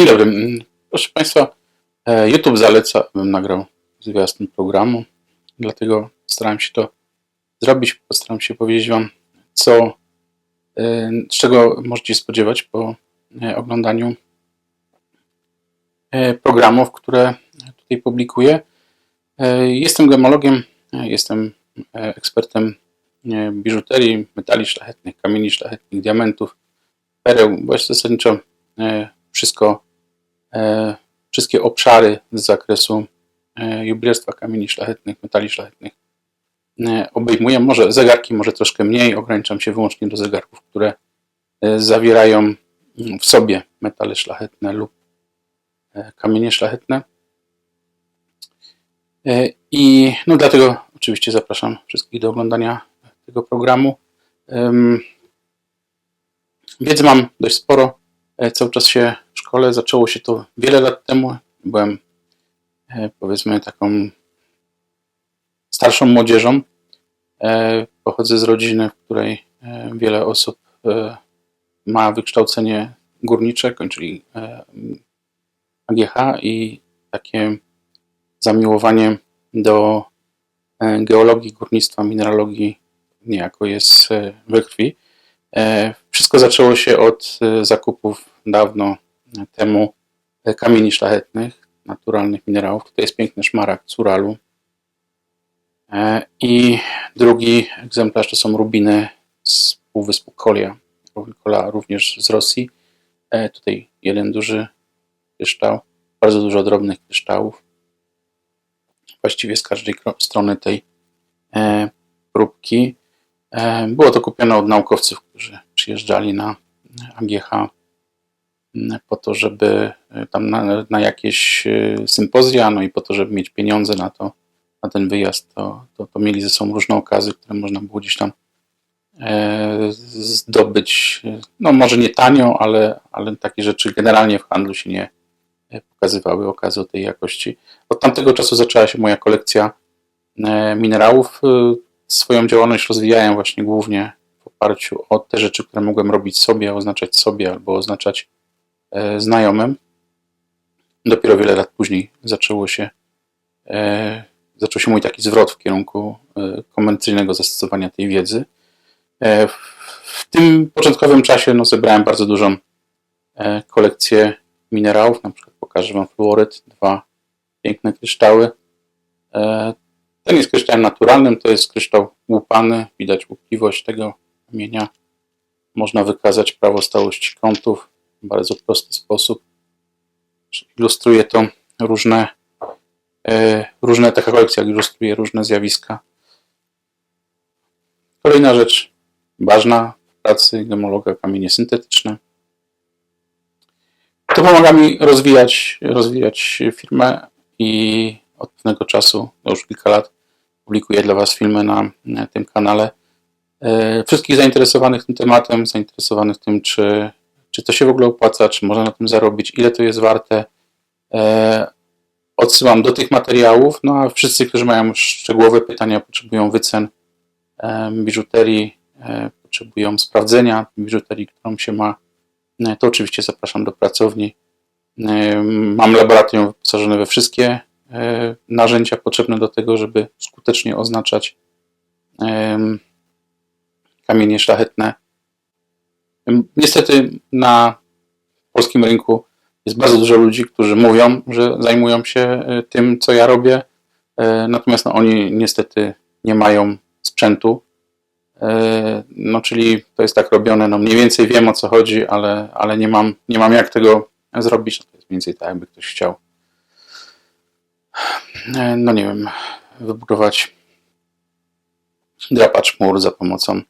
Dzień dobry. Proszę Państwa, e, YouTube zaleca, abym nagrał zwiastun programu, dlatego starałem się to zrobić. Postaram się powiedzieć Wam, co, e, z czego możecie spodziewać po e, oglądaniu e, programów, które tutaj publikuję. E, Jestem gemologiem, e, jestem e, ekspertem e, biżuterii, metali szlachetnych, kamieni szlachetnych, diamentów, pereł, bo jest zasadniczo e, wszystko, e, wszystkie obszary z zakresu e, jubilerstwa kamieni szlachetnych, metali szlachetnych e, obejmuję. Może zegarki, może troszkę mniej, ograniczam się wyłącznie do zegarków, które e, zawierają mm, w sobie metale szlachetne lub e, kamienie szlachetne. E, I no dlatego oczywiście zapraszam wszystkich do oglądania tego programu. Wiedzy mam dość sporo. E, Cały czas się szkole. Zaczęło się to wiele lat temu. Byłem e, powiedzmy taką starszą młodzieżą. E, Pochodzę z rodziny, w której e, wiele osób ma wykształcenie górnicze, kończyli AGH i takie zamiłowanie do geologii, górnictwa, mineralogii niejako jest we krwi. Wszystko zaczęło się od zakupów dawno temu e, kamieni szlachetnych, naturalnych minerałów. Tutaj jest piękny szmaragd z Uralu. E, I drugi egzemplarz to są rubiny z półwyspu Kolia. Kola również z Rosji. E, Tutaj jeden duży kryształ, bardzo dużo drobnych kryształów. Właściwie z każdej strony tej próbki. Było to kupione od naukowców, którzy przyjeżdżali na AGH po to, żeby e, tam na, na jakieś e, sympozja, no i po to, żeby mieć pieniądze na to, na ten wyjazd, to, to, to mieli ze sobą różne okazy, które można było gdzieś tam e, zdobyć, no może nie tanio, ale, ale takie rzeczy generalnie w handlu się nie pokazywały, okazy o tej jakości. Od tamtego czasu zaczęła się moja kolekcja minerałów. Swoją działalność rozwijałem właśnie głównie w oparciu o te rzeczy, które mogłem robić sobie, oznaczać sobie albo oznaczać znajomym. Dopiero wiele lat później zaczęło się, e, zaczął się mój taki zwrot w kierunku e, komercyjnego zastosowania tej wiedzy. E, w, tym początkowym czasie no, zebrałem bardzo dużą e, kolekcję minerałów. Na przykład pokażę Wam fluoryt, dwa piękne kryształy. E, ten jest kryształem naturalnym, to jest kryształ łupany. Widać łupliwość tego kamienia. Można wykazać prawo stałości kątów bardzo prosty sposób. Ilustruje to różne, e, różne taka kolekcja ilustruje różne zjawiska. Kolejna rzecz ważna w pracy gemologa kamienie syntetyczne. To pomaga mi rozwijać, rozwijać firmę i od pewnego czasu, no już kilka lat, publikuję dla Was filmy na, na tym kanale. E, Wszystkich zainteresowanych tym tematem, zainteresowanych tym, czy, czy to się w ogóle opłaca, czy można na tym zarobić, ile to jest warte, e, odsyłam do tych materiałów. No a wszyscy, którzy mają szczegółowe pytania, potrzebują wycen e, biżuterii, e, potrzebują sprawdzenia biżuterii, którą się ma, to oczywiście zapraszam do pracowni. Mam laboratorium wyposażone we wszystkie narzędzia potrzebne do tego, żeby skutecznie oznaczać kamienie szlachetne. Niestety na polskim rynku jest bardzo dużo ludzi, którzy mówią, że zajmują się e, tym, co ja robię, e, natomiast no, oni niestety nie mają sprzętu. E, No, czyli to jest tak robione, no mniej więcej wiem o co chodzi, ale, ale nie, mam, nie mam jak tego zrobić. To jest mniej więcej tak, jakby ktoś chciał, no nie wiem, wybudować drapacz mur za pomocą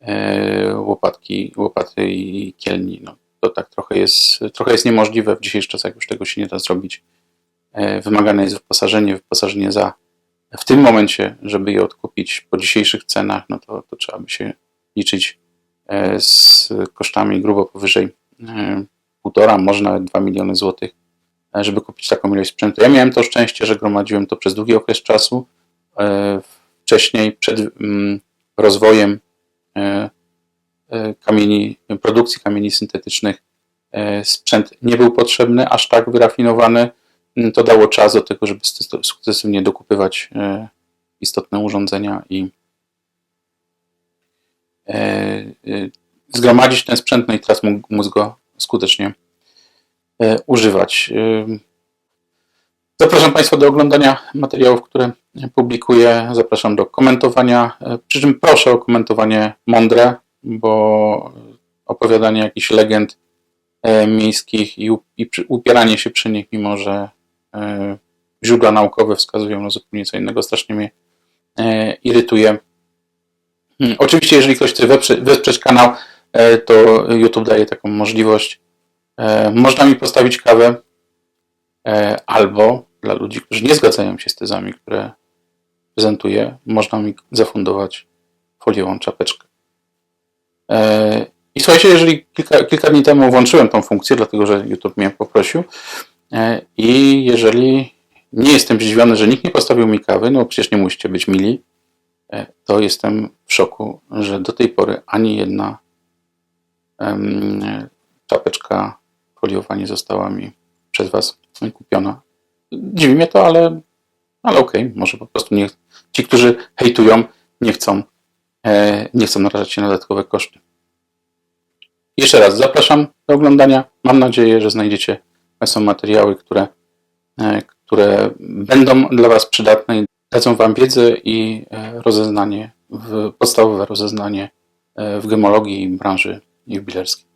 e, łopatki, łopaty i kielni. No, to tak trochę jest, trochę jest niemożliwe w dzisiejszych czasach, już tego się nie da zrobić. E, Wymagane jest wyposażenie, wyposażenie za w tym momencie, żeby je odkupić po dzisiejszych cenach, no to, to trzeba by się liczyć e, z kosztami grubo powyżej e, półtora, może nawet 2 miliony złotych, żeby kupić taką ilość sprzętu. Ja miałem to szczęście, że gromadziłem to przez długi okres czasu. Wcześniej, przed mm, rozwojem kamieni, produkcji kamieni syntetycznych, e, sprzęt nie był potrzebny, aż tak wyrafinowany, m, to dało czas do tego, żeby sukcesywnie dokupywać e, istotne urządzenia i e, e, zgromadzić ten sprzęt, no i teraz móc go skutecznie e, używać. Zapraszam Państwa do oglądania materiałów, które publikuję. Zapraszam do komentowania. e, Przy czym proszę o komentowanie mądre, bo opowiadanie jakichś legend e, miejskich i, upieranie się przy nich, mimo że e, źródła naukowe wskazują na zupełnie co innego, strasznie mnie e, irytuje. Hmm, Oczywiście, jeżeli ktoś chce wesprzeć kanał, to YouTube daje taką możliwość. Można mi postawić kawę, albo dla ludzi, którzy nie zgadzają się z tezami, które prezentuję, można mi zafundować foliową czapeczkę. E, I słuchajcie, jeżeli kilka, kilka dni temu włączyłem tą funkcję, dlatego że YouTube mnie poprosił, e, i jeżeli nie jestem zdziwiony, że nikt nie postawił mi kawy, no przecież nie musicie być mili, e, to jestem w szoku, że do tej pory ani jedna czapeczka foliowa nie została mi przez Was kupiona. Dziwi mnie to, ale, ale okej, może po prostu nie, ci, którzy hejtują, nie chcą, nie chcą narażać się na dodatkowe koszty. Jeszcze raz zapraszam do oglądania. Mam nadzieję, że znajdziecie Państwo materiały, które, e, które będą dla Was przydatne i dadzą Wam wiedzę i e, rozeznanie, podstawowe rozeznanie e, w gemologii, branży jubilerskiej.